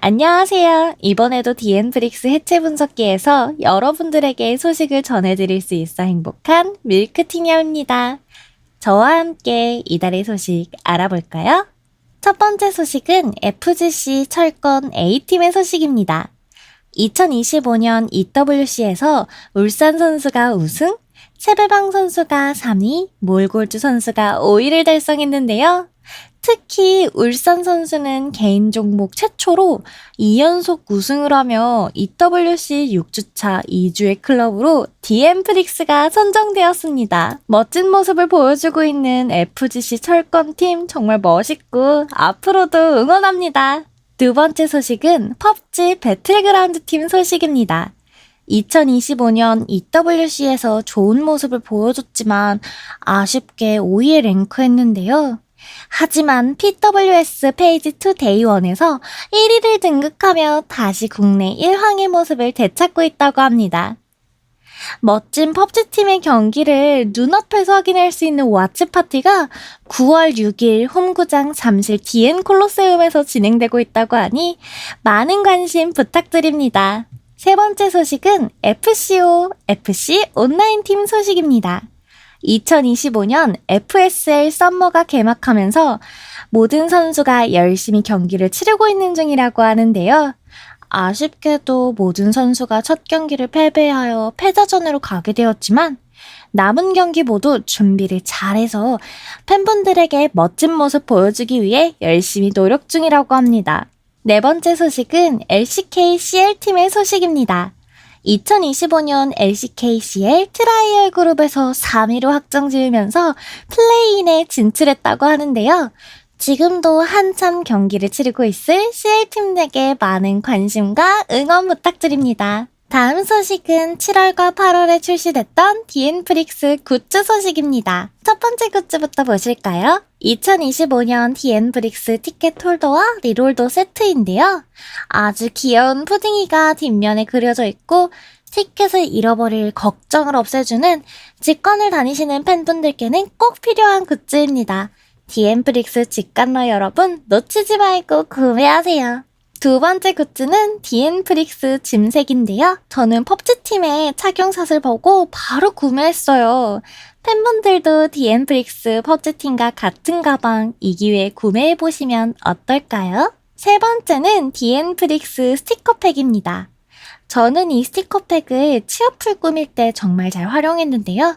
안녕하세요. 이번에도 디엔프릭스 해체 분석기에서 여러분들에게 소식을 전해드릴 수 있어 행복한 밀크티냐입니다. 저와 함께 이달의 소식 알아볼까요? 첫 번째 소식은 FGC 철권 A팀의 소식입니다. 2025년 EWC에서 울산 선수가 우승, 최배방 선수가 3위, 몰골주 선수가 5위를 달성했는데요. 특히 울산 선수는 개인 종목 최초로 2연속 우승을 하며 EWC 6주차 2주의 클럽으로 디엠프릭스가 선정되었습니다. 멋진 모습을 보여주고 있는 FGC 철권팀 정말 멋있고 앞으로도 응원합니다. 두 번째 소식은 펍지 배틀그라운드 팀 소식입니다. 2025년 EWC에서 좋은 모습을 보여줬지만 아쉽게 5위에 랭크했는데요. 하지만 PWS 페이지 2 데이 1에서 1위를 등극하며 다시 국내 1황의 모습을 되찾고 있다고 합니다. 멋진 펍지 팀의 경기를 눈앞에서 확인할 수 있는 왓츠 파티가 9월 6일 홈구장 잠실 DN 콜로세움에서 진행되고 있다고 하니 많은 관심 부탁드립니다. 세 번째 소식은 FCO, FC 온라인 팀 소식입니다. 2025년 FSL 썸머가 개막하면서 모든 선수가 열심히 경기를 치르고 있는 중이라고 하는데요. 아쉽게도 모든 선수가 첫 경기를 패배하여 패자전으로 가게 되었지만 남은 경기 모두 준비를 잘해서 팬분들에게 멋진 모습 보여주기 위해 열심히 노력 중이라고 합니다. 네 번째 소식은 LCK CL팀의 소식입니다. 2025년 LCKCL 트라이얼 그룹에서 3위로 확정 지으면서 플레이인에 진출했다고 하는데요. 지금도 한참 경기를 치르고 있을 CL팀에게 많은 관심과 응원 부탁드립니다. 다음 소식은 7월과 8월에 출시됐던 디엔프릭스 굿즈 소식입니다. 첫 번째 굿즈부터 보실까요? 2025년 디엔브릭스 티켓 홀더와 리롤더 세트인데요. 아주 귀여운 푸딩이가 뒷면에 그려져 있고 티켓을 잃어버릴 걱정을 없애주는 직관을 다니시는 팬분들께는 꼭 필요한 굿즈입니다. 디엔브릭스 직관러 여러분 놓치지 말고 구매하세요. 두 번째 굿즈는 디엔프릭스 짐색인데요. 저는 펍지팀의 착용샷을 보고 바로 구매했어요. 팬분들도 디엔프릭스 펍지팀과 같은 가방 이 기회에 구매해보시면 어떨까요? 세 번째는 디엔프릭스 스티커팩입니다. 저는 이 스티커팩을 취업풀 꾸밀 때 정말 잘 활용했는데요.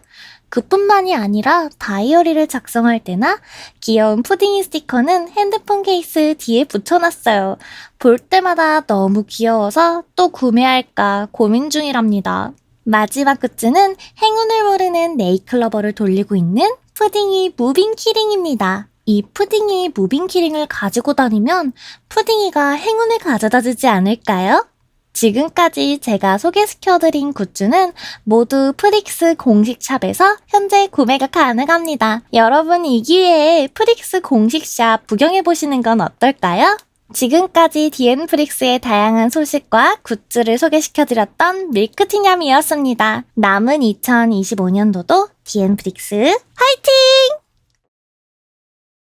그뿐만이 아니라 다이어리를 작성할 때나 귀여운 푸딩이 스티커는 핸드폰 케이스 뒤에 붙여놨어요. 볼 때마다 너무 귀여워서 또 구매할까 고민 중이랍니다. 마지막 굿즈는 행운을 모르는 네이클러버를 돌리고 있는 푸딩이 무빙 키링입니다. 이 푸딩이 무빙 키링을 가지고 다니면 푸딩이가 행운을 가져다 주지 않을까요? 지금까지 제가 소개시켜드린 굿즈는 모두 프릭스 공식 샵에서 현재 구매가 가능합니다. 여러분 이 기회에 프릭스 공식 샵 구경해보시는 건 어떨까요? 지금까지 디엔프릭스의 다양한 소식과 굿즈를 소개시켜드렸던 밀크티냠이었습니다. 남은 2025년도도 디엔프릭스 화이팅!